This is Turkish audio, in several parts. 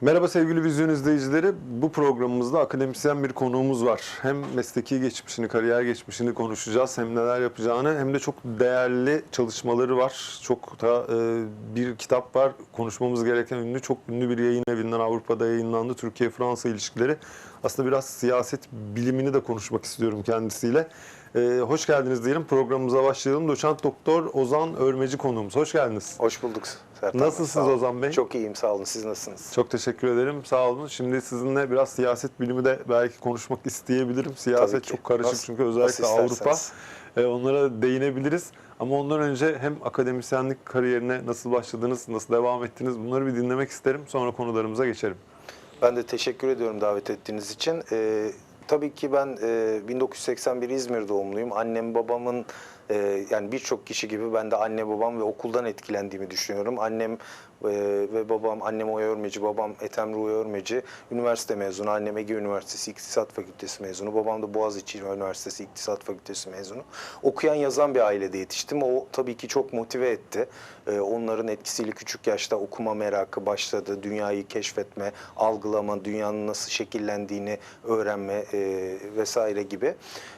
Merhaba sevgili vizyon izleyicileri. Bu programımızda akademisyen bir konuğumuz var. Hem mesleki geçmişini, kariyer geçmişini konuşacağız. Hem neler yapacağını hem de çok değerli çalışmaları var. Çok da e, bir kitap var. Konuşmamız gereken ünlü, çok ünlü bir yayın evinden Avrupa'da yayınlandı. Türkiye-Fransa ilişkileri. Aslında biraz siyaset bilimini de konuşmak istiyorum kendisiyle. E, hoş geldiniz diyelim. Programımıza başlayalım. Doçent Doktor Ozan Örmeci konuğumuz. Hoş geldiniz. Hoş bulduk Sertan. Nasılsınız olun. Ozan Bey? Çok iyiyim sağ olun. Siz nasılsınız? Çok teşekkür ederim. Sağ olun. Şimdi sizinle biraz siyaset bilimi de belki konuşmak isteyebilirim. Siyaset çok karışık Nasıl- çünkü özellikle nasıl Avrupa. E, onlara değinebiliriz. Ama ondan önce hem akademisyenlik kariyerine nasıl başladınız, nasıl devam ettiniz bunları bir dinlemek isterim. Sonra konularımıza geçelim. Ben de teşekkür ediyorum davet ettiğiniz için. Ee, tabii ki ben e, 1981 İzmir doğumluyum. Annem babamın e, yani birçok kişi gibi ben de anne babam ve okuldan etkilendiğimi düşünüyorum. Annem e, ve babam, annem Oya Örmeci, babam Ethem Ruhi Örmeci, üniversite mezunu. Annem Ege Üniversitesi İktisat Fakültesi mezunu. Babam da Boğaziçi Üniversitesi İktisat Fakültesi mezunu. Okuyan yazan bir ailede yetiştim. O tabii ki çok motive etti. E, onların etkisiyle küçük yaşta okuma merakı başladı. Dünyayı keşfetme, algılama, dünyanın nasıl şekillendiğini öğrenme e, vesaire gibi.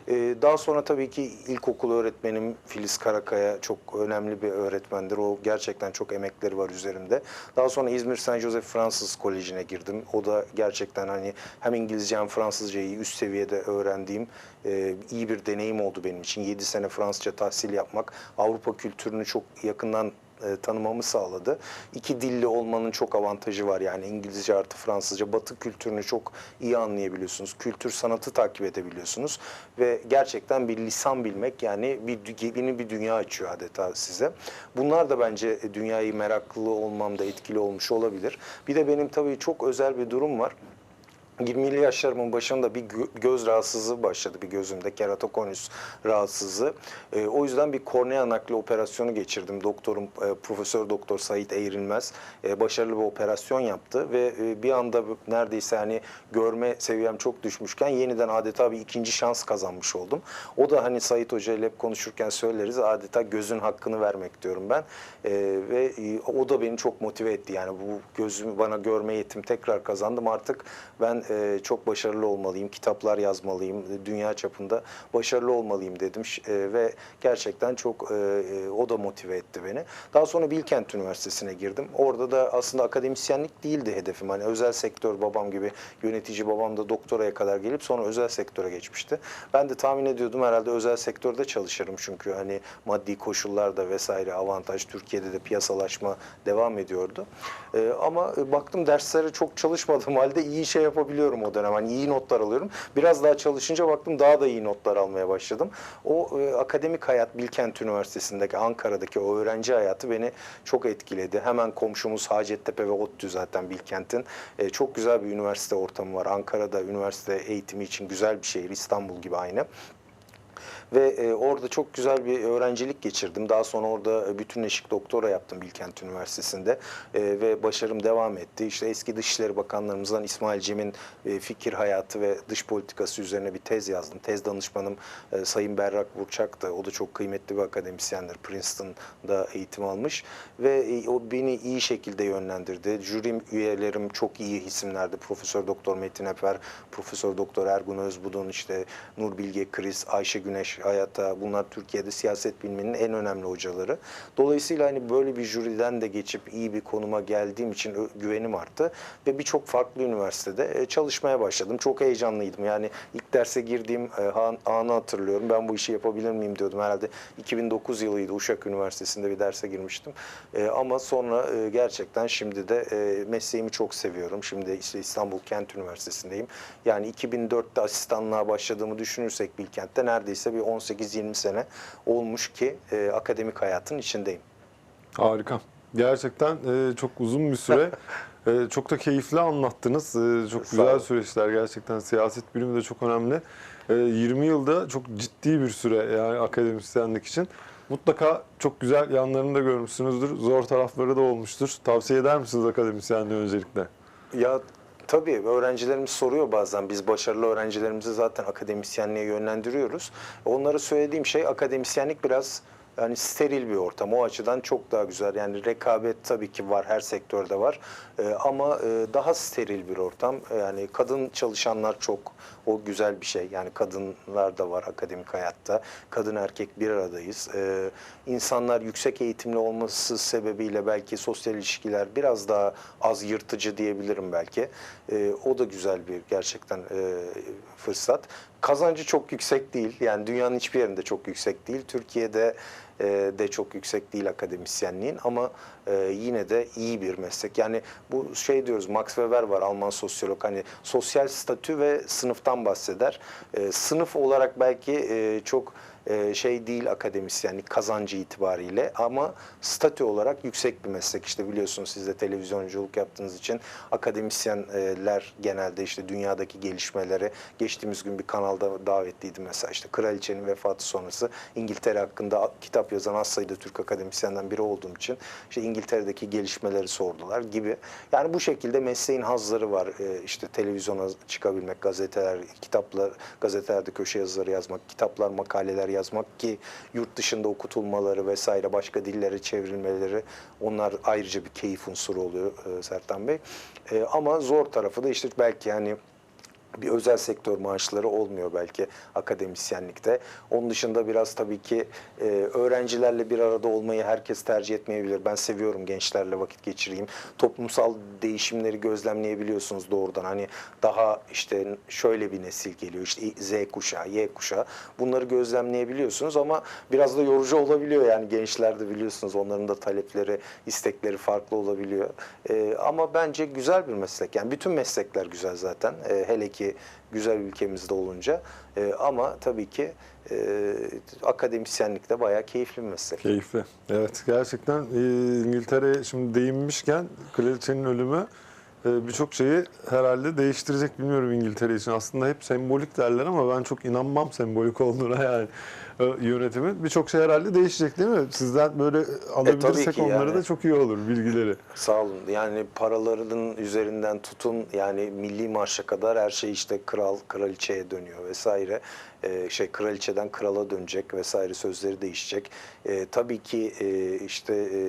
E, daha sonra tabii ki ilkokul öğretmenim Filiz Karakaya çok önemli bir öğretmendir. O gerçekten çok emekleri var üzerimde. Daha sonra İzmir St. Joseph Fransız Koleji'ne girdim. O da gerçekten hani hem İngilizce hem Fransızcayı üst seviyede öğrendiğim e, iyi bir deneyim oldu benim için. 7 sene Fransızca tahsil yapmak, Avrupa kültürünü çok yakından e, tanımamı sağladı. İki dilli olmanın çok avantajı var yani İngilizce artı Fransızca. Batı kültürünü çok iyi anlayabiliyorsunuz. Kültür sanatı takip edebiliyorsunuz ve gerçekten bir lisan bilmek yani bir yeni bir dünya açıyor adeta size. Bunlar da bence e, dünyayı meraklı olmamda etkili olmuş olabilir. Bir de benim tabii çok özel bir durum var. 20'li yaşlarımın başında bir gö- göz rahatsızlığı başladı bir gözümde keratokonüs rahatsızlığı. Ee, o yüzden bir kornea nakli operasyonu geçirdim. Doktorum e, Profesör Doktor Sait Eğrilmez e, başarılı bir operasyon yaptı ve e, bir anda neredeyse hani görme seviyem çok düşmüşken yeniden adeta bir ikinci şans kazanmış oldum. O da hani Sait Hoca ile hep konuşurken söyleriz adeta gözün hakkını vermek diyorum ben. E, ve e, o da beni çok motive etti. Yani bu gözümü bana görme yetim tekrar kazandım. Artık ben e, çok başarılı olmalıyım, kitaplar yazmalıyım, dünya çapında başarılı olmalıyım dedim e, ve gerçekten çok e, e, o da motive etti beni. Daha sonra Bilkent Üniversitesi'ne girdim. Orada da aslında akademisyenlik değildi hedefim. Hani özel sektör babam gibi yönetici babam da doktoraya kadar gelip sonra özel sektöre geçmişti. Ben de tahmin ediyordum herhalde özel sektörde çalışırım çünkü hani maddi koşullar da vesaire avantaj Türkiye'de de piyasalaşma devam ediyordu. E, ama e, baktım derslere çok çalışmadığım halde iyi şey yapabiliyorum o dönem. Hani iyi notlar alıyorum. Biraz daha çalışınca baktım daha da iyi notlar almaya başladım. O e, akademik hayat Bilkent Üniversitesi'ndeki Ankara'daki o öğrenci hayatı beni çok etkiledi. Hemen komşumuz Hacettepe ve ODTÜ zaten Bilkent'in. E, çok güzel bir üniversite ortamı var. Ankara'da üniversite eğitimi için güzel bir şehir. İstanbul gibi aynı. Ve e, orada çok güzel bir öğrencilik geçirdim. Daha sonra orada e, bütünleşik doktora yaptım Bilkent Üniversitesi'nde E, ve başarım devam etti. İşte eski Dışişleri Bakanlarımızdan İsmail Cem'in e, fikir hayatı ve dış politikası üzerine bir tez yazdım. Tez danışmanım e, Sayın Berrak Burçak'tı. O da çok kıymetli bir akademisyendir. Princeton'da eğitim almış ve e, o beni iyi şekilde yönlendirdi. Jürim üyelerim çok iyi isimlerdi. Profesör Doktor Metin Eper, Profesör Doktor Ergun Özbudun, işte Nur Bilge Kriz, Ayşe Güneş Hayata bunlar Türkiye'de siyaset biliminin en önemli hocaları. Dolayısıyla hani böyle bir jüriden de geçip iyi bir konuma geldiğim için güvenim arttı ve birçok farklı üniversitede e, çalışmaya başladım. Çok heyecanlıydım. Yani ilk derse girdiğim e, an- anı hatırlıyorum. Ben bu işi yapabilir miyim diyordum. Herhalde 2009 yılıydı Uşak Üniversitesi'nde bir derse girmiştim. E, ama sonra gerçekten şimdi de mesleğimi çok seviyorum. Şimdi işte İstanbul Kent Üniversitesi'ndeyim. Yani 2004'te asistanlığa başladığımı düşünürsek Bilkent'te neredeyse bir 18-20 sene olmuş ki e, akademik hayatın içindeyim. Harika. Gerçekten e, çok uzun bir süre. e, çok da keyifli anlattınız. E, çok güzel süreçler gerçekten. Siyaset bilimi de çok önemli. E, 20 yılda çok ciddi bir süre yani akademisyenlik için. Mutlaka çok güzel yanlarını da görmüşsünüzdür. Zor tarafları da olmuştur. Tavsiye eder misiniz akademisyenliği öncelikle? Ya tabii öğrencilerimiz soruyor bazen biz başarılı öğrencilerimizi zaten akademisyenliğe yönlendiriyoruz. Onlara söylediğim şey akademisyenlik biraz yani steril bir ortam. O açıdan çok daha güzel. Yani rekabet tabii ki var, her sektörde var. E, ama e, daha steril bir ortam. Yani kadın çalışanlar çok, o güzel bir şey. Yani kadınlar da var akademik hayatta. Kadın erkek bir aradayız. E, insanlar yüksek eğitimli olması sebebiyle belki sosyal ilişkiler biraz daha az yırtıcı diyebilirim belki. E, o da güzel bir gerçekten e, fırsat. Kazancı çok yüksek değil. Yani dünyanın hiçbir yerinde çok yüksek değil. Türkiye'de de çok yüksek değil akademisyenliğin ama e, yine de iyi bir meslek. Yani bu şey diyoruz Max Weber var Alman sosyolog hani sosyal statü ve sınıftan bahseder. E, sınıf olarak belki e, çok e, şey değil akademisyenlik kazancı itibariyle ama statü olarak yüksek bir meslek. İşte biliyorsunuz siz de televizyonculuk yaptığınız için akademisyenler genelde işte dünyadaki gelişmeleri geçtiğimiz gün bir kanalda davetliydim mesela işte kraliçenin vefatı sonrası İngiltere hakkında kitap yazan az sayıda Türk akademisyenden biri olduğum için işte İngiltere'deki gelişmeleri sordular gibi. Yani bu şekilde mesleğin hazları var. E, işte televizyona çıkabilmek, gazeteler, kitaplar, gazetelerde köşe yazıları yazmak, kitaplar, makaleler yazmak ki yurt dışında okutulmaları vesaire başka dillere çevrilmeleri onlar ayrıca bir keyif unsuru oluyor e, Sertan Bey. E, ama zor tarafı da işte belki hani bir özel sektör maaşları olmuyor belki akademisyenlikte. Onun dışında biraz tabii ki e, öğrencilerle bir arada olmayı herkes tercih etmeyebilir. Ben seviyorum gençlerle vakit geçireyim. Toplumsal değişimleri gözlemleyebiliyorsunuz doğrudan. Hani daha işte şöyle bir nesil geliyor işte Z kuşağı, Y kuşağı. Bunları gözlemleyebiliyorsunuz ama biraz da yorucu olabiliyor yani gençlerde biliyorsunuz onların da talepleri, istekleri farklı olabiliyor. E, ama bence güzel bir meslek. Yani bütün meslekler güzel zaten. E, hele ki güzel ülkemizde olunca. E, ama tabii ki e, akademisyenlik de bayağı keyifli bir meslek. Keyifli. Evet gerçekten e, İngiltere'ye şimdi değinmişken kraliçenin ölümü e, birçok şeyi herhalde değiştirecek bilmiyorum İngiltere için. Aslında hep sembolik derler ama ben çok inanmam sembolik olduğuna yani yönetimin. Birçok şey herhalde değişecek değil mi? Sizden böyle alabilirsek ki onları yani. da çok iyi olur bilgileri. Sağ olun. Yani paralarının üzerinden tutun yani milli marşa kadar her şey işte kral kraliçeye dönüyor vesaire. Ee, şey kraliçeden krala dönecek vesaire sözleri değişecek. Ee, tabii ki e, işte e,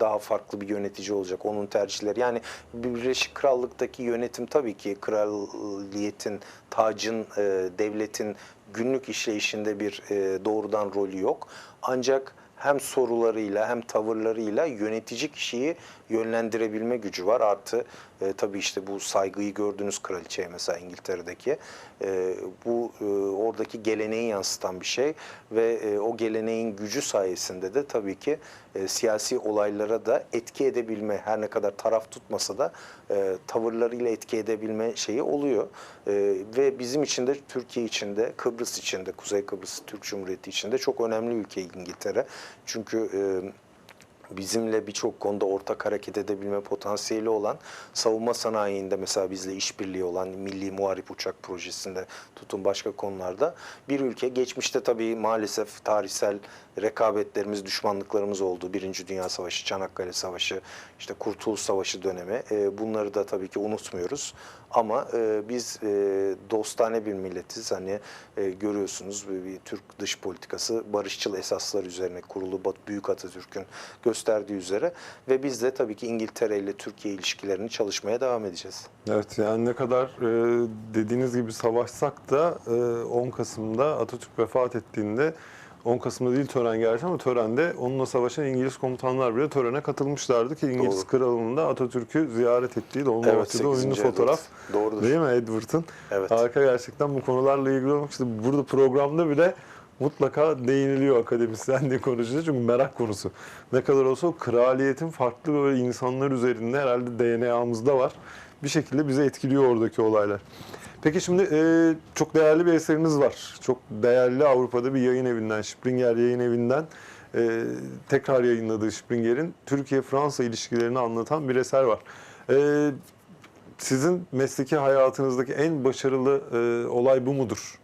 daha farklı bir yönetici olacak. Onun tercihleri yani Birleşik Krallık'taki yönetim tabii ki kraliyetin, tacın, e, devletin günlük işleyişinde bir e, doğrudan rolü yok. Ancak hem sorularıyla hem tavırlarıyla yönetici kişiyi yönlendirebilme gücü var. Artı e, tabii işte bu saygıyı gördüğünüz kraliçeye mesela İngiltere'deki e, bu e, oradaki geleneği yansıtan bir şey ve e, o geleneğin gücü sayesinde de tabii ki e, siyasi olaylara da etki edebilme her ne kadar taraf tutmasa da e, tavırlarıyla etki edebilme şeyi oluyor. E, ve bizim için de Türkiye için de Kıbrıs için de Kuzey Kıbrıs Türk Cumhuriyeti için de çok önemli ülke İngiltere. Çünkü e, bizimle birçok konuda ortak hareket edebilme potansiyeli olan savunma sanayinde mesela bizle işbirliği olan Milli Muharip Uçak Projesi'nde tutun başka konularda bir ülke geçmişte tabii maalesef tarihsel rekabetlerimiz, düşmanlıklarımız oldu. Birinci Dünya Savaşı, Çanakkale Savaşı, işte Kurtuluş Savaşı dönemi. E, bunları da tabii ki unutmuyoruz. Ama e, biz e, dostane bir milletiz. Hani e, görüyorsunuz bir, Türk dış politikası barışçıl esaslar üzerine kurulu Büyük Atatürk'ün gösterdiği üzere ve biz de tabii ki İngiltere ile Türkiye ilişkilerini çalışmaya devam edeceğiz. Evet yani ne kadar e, dediğiniz gibi savaşsak da e, 10 Kasım'da Atatürk vefat ettiğinde 10 Kasım'da değil tören gerçi ama törende onunla savaşan İngiliz komutanlar bile törene katılmışlardı ki İngiliz Doğru. kralının da Atatürk'ü ziyaret ettiği Dolmabahçe'de 8. oyunlu Edward. fotoğraf. Doğrudur. Değil mi Edward'ın? Evet. Harika gerçekten bu konularla ilgili olmak işte burada programda bile mutlaka değiniliyor akademisyenliği konuşuyor çünkü merak konusu. Ne kadar olsa kraliyetin farklı böyle insanlar üzerinde herhalde DNA'mızda var. Bir şekilde bizi etkiliyor oradaki olaylar. Peki şimdi e, çok değerli bir eseriniz var. Çok değerli Avrupa'da bir yayın evinden, Springer yayın evinden e, tekrar yayınladığı Springer'in Türkiye-Fransa ilişkilerini anlatan bir eser var. E, sizin mesleki hayatınızdaki en başarılı e, olay bu mudur?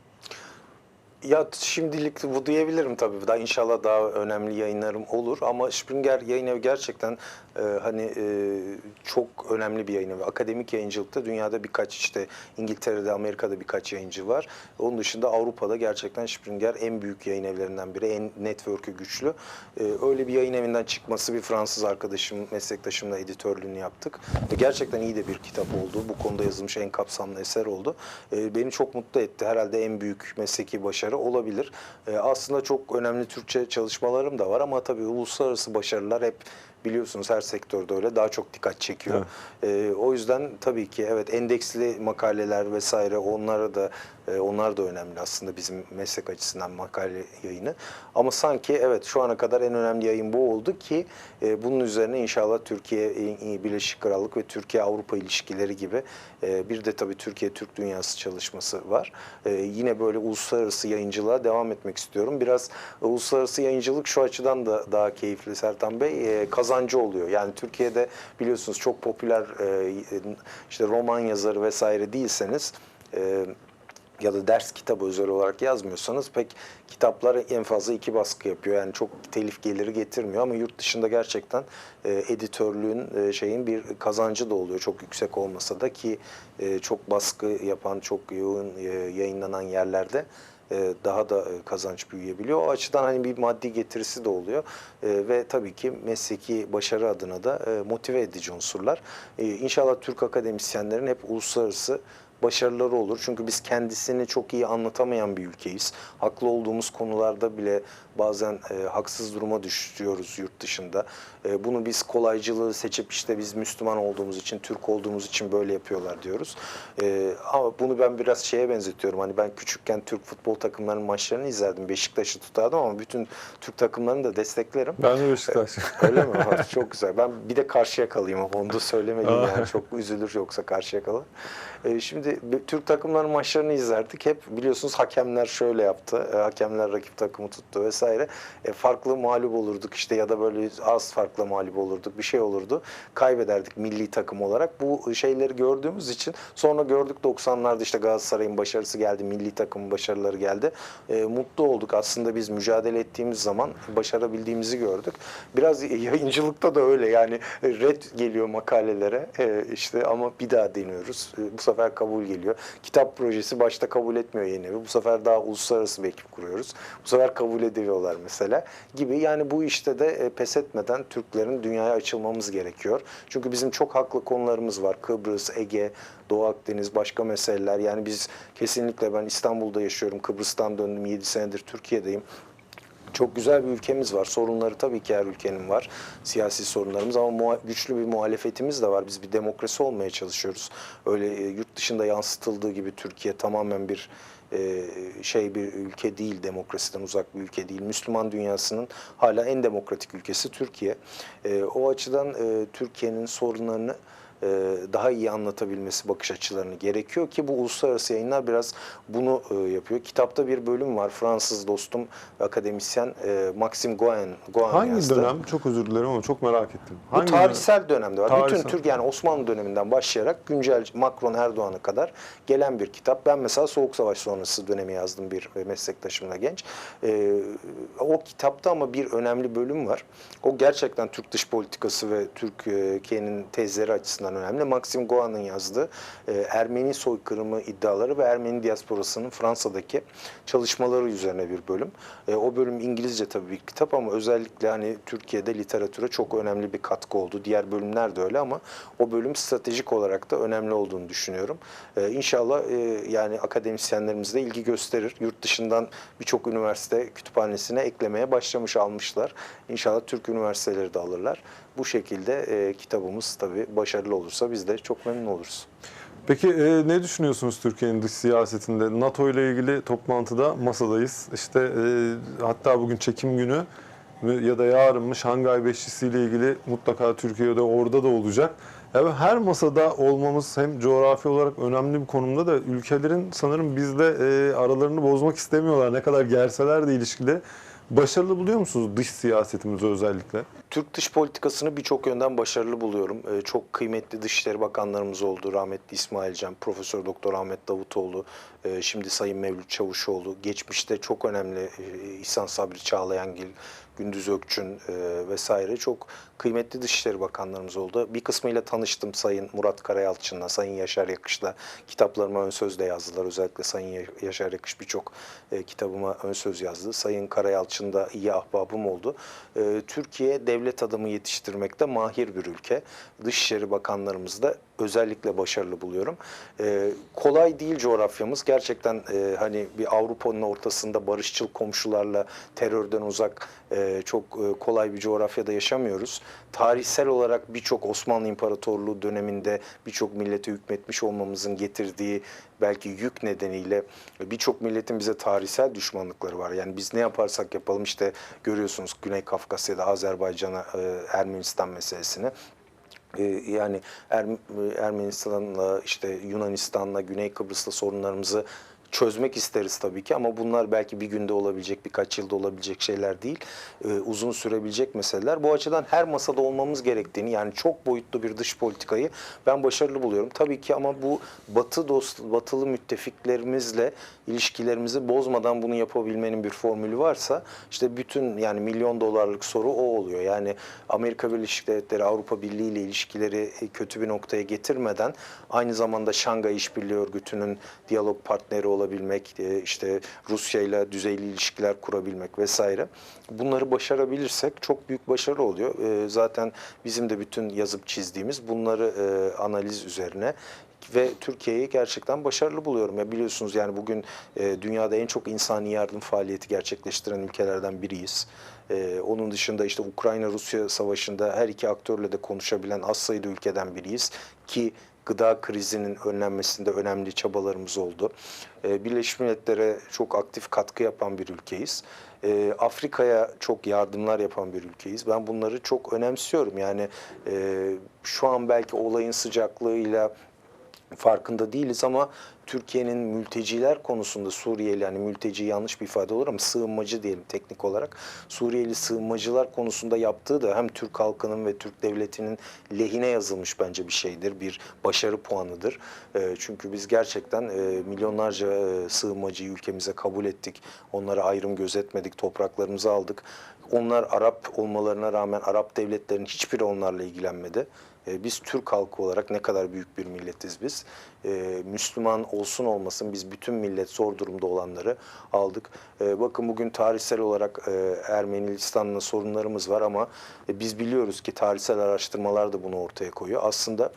Ya şimdilik bu diyebilirim tabii. Daha inşallah daha önemli yayınlarım olur ama Springer Yayın Evi gerçekten e, hani e, çok önemli bir yayın evi. Akademik yayıncılıkta dünyada birkaç işte İngiltere'de, Amerika'da birkaç yayıncı var. Onun dışında Avrupa'da gerçekten Springer en büyük yayın evlerinden biri, en network'ü güçlü. E, öyle bir yayın evinden çıkması bir Fransız arkadaşım, meslektaşımla editörlüğünü yaptık. Ve gerçekten iyi de bir kitap oldu. Bu konuda yazılmış en kapsamlı eser oldu. E, beni çok mutlu etti. Herhalde en büyük mesleki başarı olabilir. E, aslında çok önemli Türkçe çalışmalarım da var ama tabii uluslararası başarılar hep biliyorsunuz her sektörde öyle daha çok dikkat çekiyor. E, o yüzden tabii ki evet endeksli makaleler vesaire onlara da onlar da önemli aslında bizim meslek açısından makale yayını. Ama sanki evet şu ana kadar en önemli yayın bu oldu ki e, bunun üzerine inşallah Türkiye e, Birleşik Krallık ve Türkiye Avrupa ilişkileri gibi e, bir de tabii Türkiye Türk Dünyası çalışması var. Yine böyle uluslararası yayıncılığa devam etmek istiyorum. Biraz uluslararası yayıncılık şu açıdan da daha keyifli Sertan Bey. Kazancı oluyor. Yani Türkiye'de biliyorsunuz çok popüler işte roman yazarı vesaire değilseniz ya da ders kitabı özel olarak yazmıyorsanız pek kitaplar en fazla iki baskı yapıyor. Yani çok telif geliri getirmiyor ama yurt dışında gerçekten e, editörlüğün e, şeyin bir kazancı da oluyor. Çok yüksek olmasa da ki e, çok baskı yapan, çok yoğun e, yayınlanan yerlerde e, daha da e, kazanç büyüyebiliyor. O açıdan hani bir maddi getirisi de oluyor E, ve tabii ki mesleki başarı adına da motive edici unsurlar. E, İnşallah Türk akademisyenlerin hep uluslararası başarıları olur. Çünkü biz kendisini çok iyi anlatamayan bir ülkeyiz. Haklı olduğumuz konularda bile bazen e, haksız duruma düşüyoruz yurt dışında. E, bunu biz kolaycılığı seçip işte biz Müslüman olduğumuz için, Türk olduğumuz için böyle yapıyorlar diyoruz. E, ama bunu ben biraz şeye benzetiyorum. Hani ben küçükken Türk futbol takımlarının maçlarını izlerdim. Beşiktaş'ı tutardım ama bütün Türk takımlarını da desteklerim. Ben de Beşiktaş. Öyle mi? Ha, çok güzel. Ben bir de karşıya kalayım ama onu da söylemeliyim yani. Çok üzülür yoksa karşıya kalır. Ee, şimdi Türk takımlarının maçlarını izlerdik. Hep biliyorsunuz hakemler şöyle yaptı. Ee, hakemler rakip takımı tuttu vesaire. E, farklı mağlup olurduk işte ya da böyle az farklı mağlup olurduk. Bir şey olurdu. Kaybederdik milli takım olarak. Bu şeyleri gördüğümüz için sonra gördük 90'larda işte Galatasaray'ın başarısı geldi. Milli takımın başarıları geldi. E, mutlu olduk. Aslında biz mücadele ettiğimiz zaman başarabildiğimizi gördük. Biraz yayıncılıkta da öyle yani red geliyor makalelere e, işte ama bir daha deniyoruz. E, bu sefer kabul geliyor. Kitap projesi başta kabul etmiyor yeni evi. Bu sefer daha uluslararası bir ekip kuruyoruz. Bu sefer kabul ediyorlar mesela gibi. Yani bu işte de e, pes etmeden Türklerin dünyaya açılmamız gerekiyor. Çünkü bizim çok haklı konularımız var. Kıbrıs, Ege, Doğu Akdeniz, başka meseleler. Yani biz kesinlikle ben İstanbul'da yaşıyorum. Kıbrıs'tan döndüm. 7 senedir Türkiye'deyim. Çok güzel bir ülkemiz var. Sorunları tabii ki her ülkenin var. Siyasi sorunlarımız ama güçlü bir muhalefetimiz de var. Biz bir demokrasi olmaya çalışıyoruz. Öyle e, yurt dışında yansıtıldığı gibi Türkiye tamamen bir e, şey bir ülke değil, demokrasiden uzak bir ülke değil. Müslüman dünyasının hala en demokratik ülkesi Türkiye. E, o açıdan Türkiye'nin sorunlarını daha iyi anlatabilmesi bakış açılarını gerekiyor ki bu uluslararası yayınlar biraz bunu e, yapıyor. Kitapta bir bölüm var. Fransız dostum akademisyen e, Maxim Goen, Goen Hangi yazdı. dönem? Çok özür dilerim ama çok merak ettim. Bu Hangi tarihsel dönemde var. Tarihsel. Bütün Türk yani Osmanlı döneminden başlayarak güncel Macron Erdoğan'a kadar gelen bir kitap. Ben mesela Soğuk Savaş sonrası dönemi yazdım bir meslektaşımla genç. O kitapta ama bir önemli bölüm var. O gerçekten Türk dış politikası ve Türkiye'nin tezleri açısından önemli. Maxim Goan'ın yazdığı e, Ermeni soykırımı iddiaları ve Ermeni diasporasının Fransa'daki çalışmaları üzerine bir bölüm. E, o bölüm İngilizce tabii bir kitap ama özellikle hani Türkiye'de literatüre çok önemli bir katkı oldu. Diğer bölümler de öyle ama o bölüm stratejik olarak da önemli olduğunu düşünüyorum. E, inşallah e, yani akademisyenlerimiz de ilgi gösterir. Yurt dışından birçok üniversite kütüphanesine eklemeye başlamış almışlar. İnşallah Türk üniversiteleri de alırlar. Bu şekilde e, kitabımız tabii başarılı olursa biz de çok memnun oluruz. Peki e, ne düşünüyorsunuz Türkiye'nin dış siyasetinde? NATO ile ilgili toplantıda masadayız. İşte e, hatta bugün çekim günü ya da yarın mı Şangay Beşlisi ile ilgili mutlaka Türkiye'de orada da olacak. Yani her masada olmamız hem coğrafi olarak önemli bir konumda da ülkelerin sanırım bizle e, aralarını bozmak istemiyorlar. Ne kadar gerseler de ilişkide. Başarılı buluyor musunuz dış siyasetimizi özellikle? Türk dış politikasını birçok yönden başarılı buluyorum. Ee, çok kıymetli Dışişleri Bakanlarımız oldu. Rahmetli İsmail Can, Profesör Doktor Ahmet Davutoğlu, e, şimdi Sayın Mevlüt Çavuşoğlu. Geçmişte çok önemli e, İhsan Sabri Çağlayangil, Gündüz Ökçün e, vesaire çok kıymetli Dışişleri Bakanlarımız oldu. Bir kısmıyla tanıştım Sayın Murat Karayalçın'la, Sayın Yaşar Yakış'la. Kitaplarıma ön söz de yazdılar. Özellikle Sayın Ya- Yaşar Yakış birçok e, kitabıma ön söz yazdı. Sayın Karayalçın da iyi ahbabım oldu. E, Türkiye devlet adamı yetiştirmekte mahir bir ülke. Dışişleri Bakanlarımız da özellikle başarılı buluyorum. E, kolay değil coğrafyamız. Gerçekten e, hani bir Avrupa'nın ortasında barışçıl komşularla terörden uzak e, çok e, kolay bir coğrafyada yaşamıyoruz. Tarihsel olarak birçok Osmanlı İmparatorluğu döneminde birçok millete hükmetmiş olmamızın getirdiği belki yük nedeniyle birçok milletin bize tarihsel düşmanlıkları var. Yani biz ne yaparsak yapalım işte görüyorsunuz Güney Kafkasya'da Azerbaycan'a, e, Ermenistan meselesini. Ee, yani Erm- Ermenistan'la işte Yunanistan'la Güney Kıbrıs'la sorunlarımızı çözmek isteriz tabii ki ama bunlar belki bir günde olabilecek, birkaç yılda olabilecek şeyler değil. Ee, uzun sürebilecek meseleler. Bu açıdan her masada olmamız gerektiğini yani çok boyutlu bir dış politikayı ben başarılı buluyorum. Tabii ki ama bu batı dost, batılı müttefiklerimizle ilişkilerimizi bozmadan bunu yapabilmenin bir formülü varsa işte bütün yani milyon dolarlık soru o oluyor. Yani Amerika Birleşik Devletleri Avrupa Birliği ile ilişkileri e, kötü bir noktaya getirmeden aynı zamanda Şangay İşbirliği Örgütü'nün diyalog partneri olabilmek, e, işte Rusya ile düzeyli ilişkiler kurabilmek vesaire. Bunları başarabilirsek çok büyük başarı oluyor. E, Zaten bizim de bütün yazıp çizdiğimiz bunları analiz üzerine ve Türkiye'yi gerçekten başarılı buluyorum. Ya biliyorsunuz yani bugün e, dünyada en çok insani yardım faaliyeti gerçekleştiren ülkelerden biriyiz. E, onun dışında işte Ukrayna-Rusya savaşında her iki aktörle de konuşabilen az sayıda ülkeden biriyiz ki gıda krizinin önlenmesinde önemli çabalarımız oldu. E, Birleşmiş Milletler'e çok aktif katkı yapan bir ülkeyiz. E, Afrika'ya çok yardımlar yapan bir ülkeyiz. Ben bunları çok önemsiyorum. Yani e, şu an belki olayın sıcaklığıyla farkında değiliz ama Türkiye'nin mülteciler konusunda Suriyeli yani mülteci yanlış bir ifade olur ama sığınmacı diyelim teknik olarak Suriyeli sığınmacılar konusunda yaptığı da hem Türk halkının ve Türk devletinin lehine yazılmış bence bir şeydir. Bir başarı puanıdır. E, çünkü biz gerçekten e, milyonlarca e, sığınmacıyı ülkemize kabul ettik. Onlara ayrım gözetmedik, topraklarımızı aldık. Onlar Arap olmalarına rağmen Arap devletlerinin hiçbiri onlarla ilgilenmedi. E, Biz Türk halkı olarak ne kadar büyük bir milletiz biz. E, Müslüman olsun olmasın biz bütün millet zor durumda olanları aldık. E, Bakın bugün tarihsel olarak Ermenistan'la sorunlarımız var ama biz biliyoruz ki tarihsel araştırmalar da bunu ortaya koyuyor. Aslında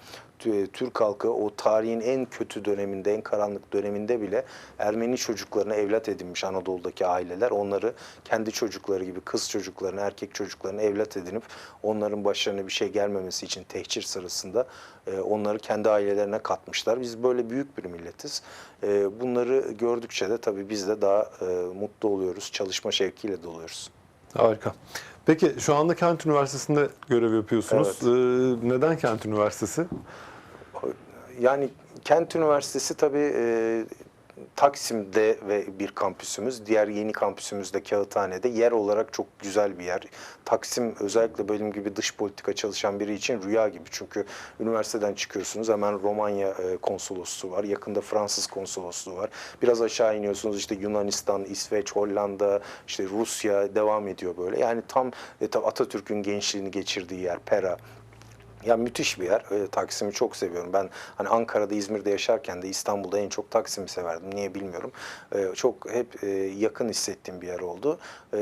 Türk halkı o tarihin en kötü döneminde, en karanlık döneminde bile Ermeni çocuklarını evlat edinmiş Anadolu'daki aileler. Onları kendi çocukları gibi kız çocuklarını, erkek çocuklarını evlat edinip onların başlarına bir şey gelmemesi için tehcir sırasında e, onları kendi ailelerine katmışlar. Biz böyle büyük bir milletiz. E, Bunları gördükçe de tabii biz de daha e, mutlu oluyoruz. Çalışma şevkiyle doluyoruz. Harika. Peki şu anda Kent Üniversitesi'nde görev yapıyorsunuz. Evet. Ee, neden Kent Üniversitesi? Yani Kent Üniversitesi tabii e, Taksim'de ve bir kampüsümüz. Diğer yeni kampüsümüz de Kağıthane'de. Yer olarak çok güzel bir yer. Taksim özellikle benim gibi dış politika çalışan biri için rüya gibi. Çünkü üniversiteden çıkıyorsunuz hemen Romanya e, konsolosluğu var. Yakında Fransız konsolosluğu var. Biraz aşağı iniyorsunuz işte Yunanistan, İsveç, Hollanda, işte Rusya devam ediyor böyle. Yani tam e, Atatürk'ün gençliğini geçirdiği yer Pera. Ya müthiş bir yer. Ee, Taksim'i çok seviyorum. Ben hani Ankara'da, İzmir'de yaşarken de İstanbul'da en çok Taksim'i severdim. Niye bilmiyorum. Ee, çok hep e, yakın hissettiğim bir yer oldu. Ee,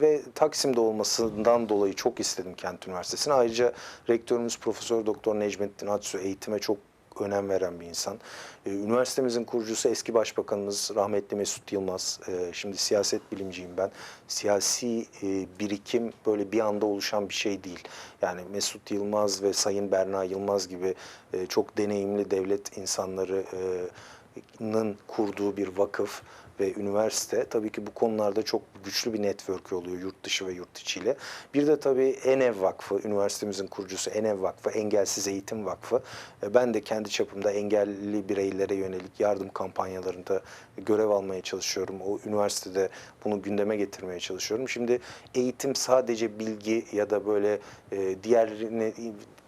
ve Taksim'de olmasından dolayı çok istedim Kent Üniversitesi'ni. Ayrıca rektörümüz Profesör Doktor Necmettin Atsu eğitime çok önem veren bir insan. Ee, Üniversitemizin kurucusu eski başbakanımız rahmetli Mesut Yılmaz. Ee, Şimdi siyaset bilimciyim ben. Siyasi e, birikim böyle bir anda oluşan bir şey değil. Yani Mesut Yılmaz ve Sayın Berna Yılmaz gibi e, çok deneyimli devlet insanlarının kurduğu bir vakıf ve üniversite tabii ki bu konularda çok güçlü bir network oluyor yurt dışı ve yurt içi ile. Bir de tabii ENEV Vakfı, üniversitemizin kurucusu ENEV Vakfı, Engelsiz Eğitim Vakfı. E, Ben de kendi çapımda engelli bireylere yönelik yardım kampanyalarında görev almaya çalışıyorum. O üniversitede bunu gündeme getirmeye çalışıyorum. Şimdi eğitim sadece bilgi ya da böyle e, diğerini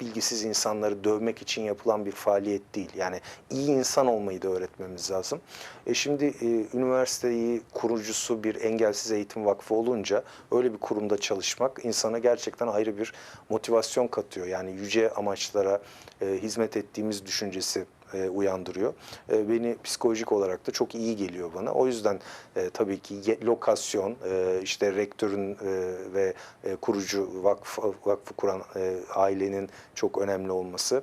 bilgisiz insanları dövmek için yapılan bir faaliyet değil. Yani iyi insan olmayı da öğretmemiz lazım. E şimdi e, üniversite üniversiteyi kurucusu bir engelsiz eğitim vakfı olunca öyle bir kurumda çalışmak insana gerçekten ayrı bir motivasyon katıyor. Yani yüce amaçlara e, hizmet ettiğimiz düşüncesi e, uyandırıyor. E, beni psikolojik olarak da çok iyi geliyor bana. O yüzden e, tabii ki lokasyon, e, işte rektörün e, ve e, kurucu vakfı, vakfı kuran e, ailenin çok önemli olması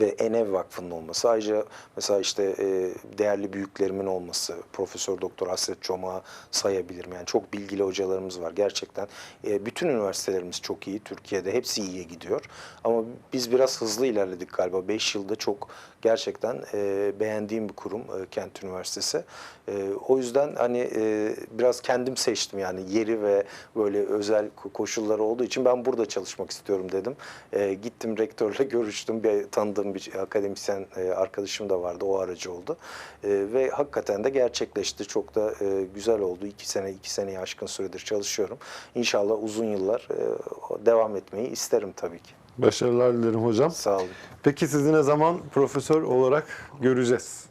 ve Enev Vakfı'nın olması. Ayrıca mesela işte e, değerli büyüklerimin olması, Profesör Doktor Hasret Çomak'ı sayabilirim. Yani çok bilgili hocalarımız var gerçekten. E, bütün üniversitelerimiz çok iyi Türkiye'de. Hepsi iyiye gidiyor. Ama biz biraz hızlı ilerledik galiba. 5 yılda çok gerçekten e, beğendiğim bir kurum e, Kent Üniversitesi. E, o yüzden hani e, biraz kendim seçtim yani yeri ve böyle özel ko- koşulları olduğu için ben burada çalışmak istiyorum dedim. E, gittim rektörle görüştüm. Bir tanıdığım bir akademisyen e, arkadaşım da vardı. O aracı oldu. E, ve hakikaten de gerçekleşti. Çok da e, güzel oldu. İki sene, iki seneyi aşkın süredir çalışıyorum. İnşallah uzun yıllar e, devam etmeyi isterim tabii ki. Başarılar dilerim hocam. Sağ olun. Peki sizi ne zaman profesör olarak göreceğiz?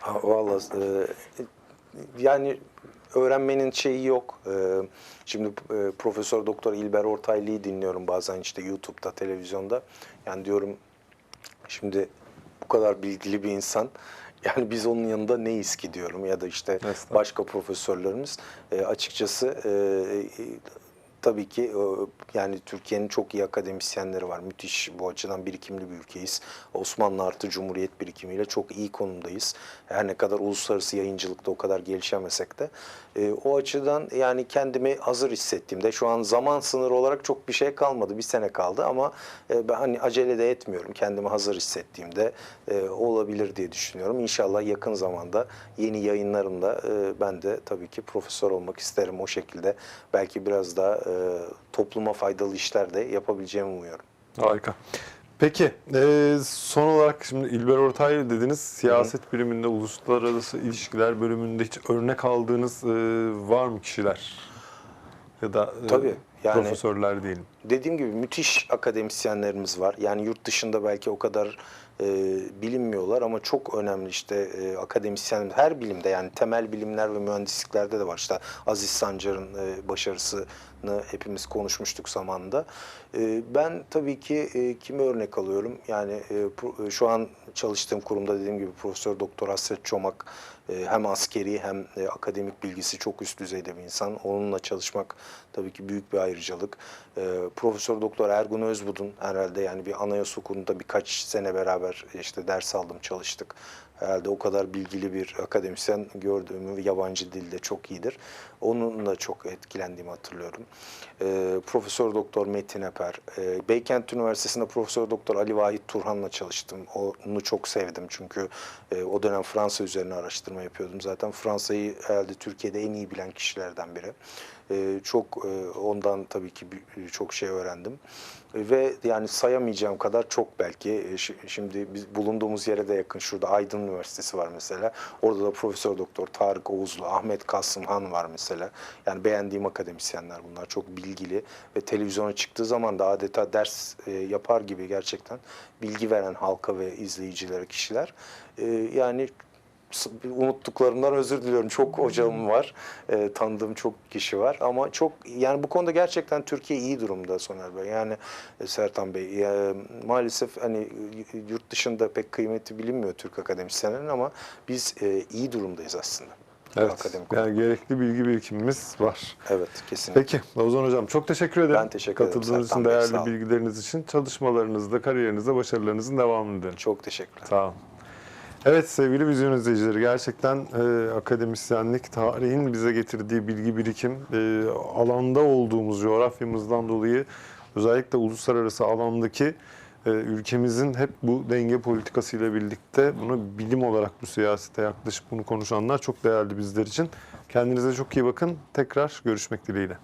Ha, Vallahi e, yani öğrenmenin şeyi yok. E, şimdi e, Profesör Doktor İlber Ortaylı'yı dinliyorum bazen işte YouTube'da, televizyonda. Yani diyorum şimdi bu kadar bilgili bir insan yani biz onun yanında neyiz ki diyorum ya da işte başka profesörlerimiz. E, açıkçası e, e, tabii ki e, yani Türkiye'nin çok iyi akademisyenleri var. Müthiş bu açıdan birikimli bir ülkeyiz. Osmanlı artı Cumhuriyet birikimiyle çok iyi konumdayız. Her ne kadar uluslararası yayıncılıkta o kadar gelişemesek de e, o açıdan yani kendimi hazır hissettiğimde şu an zaman sınırı olarak çok bir şey kalmadı. Bir sene kaldı ama e, ben hani acele de etmiyorum. Kendimi hazır hissettiğimde olabilir diye düşünüyorum. İnşallah yakın zamanda yeni yayınlarımda ben de tabii ki profesör olmak isterim o şekilde. Belki biraz daha topluma faydalı işler de yapabileceğimi umuyorum. Harika. Peki e, son olarak şimdi İlber Ortaylı dediniz. Siyaset biliminde, uluslararası ilişkiler bölümünde hiç örnek aldığınız e, var mı kişiler? Ya da e, Tabii, yani- profesörler diyelim. Dediğim gibi müthiş akademisyenlerimiz var. Yani yurt dışında belki o kadar e, bilinmiyorlar ama çok önemli işte e, akademisyen her bilimde yani temel bilimler ve mühendisliklerde de var. İşte Aziz Sancar'ın e, başarısını hepimiz konuşmuştuk zamanında. E, ben tabii ki e, kimi örnek alıyorum? Yani e, e, şu an çalıştığım kurumda dediğim gibi Profesör Doktor Hasret Çomak e, hem askeri hem e, akademik bilgisi çok üst düzeyde bir insan. Onunla çalışmak tabii ki büyük bir ayrıcalık. E, Profesör Doktor Ergun Özbudun herhalde yani bir anayasa hukukunda birkaç sene beraber işte ders aldım, çalıştık. Herhalde o kadar bilgili bir akademisyen gördüğümü yabancı dilde çok iyidir. Onunla çok etkilendiğimi hatırlıyorum. E, Profesör Doktor Metin Eper. E, Beykent Üniversitesi'nde Profesör Doktor Ali Vahit Turhan'la çalıştım. Onu çok sevdim çünkü e, o dönem Fransa üzerine araştırma yapıyordum. Zaten Fransa'yı herhalde Türkiye'de en iyi bilen kişilerden biri. E, çok e, ondan tabii ki bir- çok şey öğrendim. E, Ve yani sayamayacağım kadar çok belki. E, şi- Şimdi biz bulunduğumuz yere de yakın. Şurada Aydın Üniversitesi var mesela. Orada da Profesör Doktor Tarık Oğuzlu, Ahmet Kasımhan var mesela. Yani beğendiğim akademisyenler bunlar. Çok bilgili ve televizyona çıktığı zaman da adeta ders e, yapar gibi gerçekten bilgi veren halka ve izleyicilere kişiler. E, yani unuttuklarımdan özür diliyorum. Çok hocam var. E, tanıdığım çok kişi var ama çok yani bu konuda gerçekten Türkiye iyi durumda Soner Bey. Yani e, Sertan Bey e, maalesef hani yurt dışında pek kıymeti bilinmiyor Türk akademisyenlerin ama biz e, iyi durumdayız aslında. Evet. Akademik Yani gerekli bilgi birikimimiz var. Evet kesinlikle. Peki Ozan Hocam çok teşekkür ederim. Ben teşekkür ederim Katıldığınız için, değerli bilgileriniz için, çalışmalarınızda, kariyerinizde başarılarınızın devamını dilerim. Çok teşekkürler. Sağ olun. Evet sevgili vizyon izleyicileri gerçekten e, akademisyenlik, tarihin bize getirdiği bilgi birikim, e, alanda olduğumuz coğrafyamızdan dolayı özellikle uluslararası alandaki ülkemizin hep bu denge politikasıyla birlikte bunu bilim olarak bu siyasete yaklaşıp bunu konuşanlar çok değerli bizler için. Kendinize çok iyi bakın. Tekrar görüşmek dileğiyle.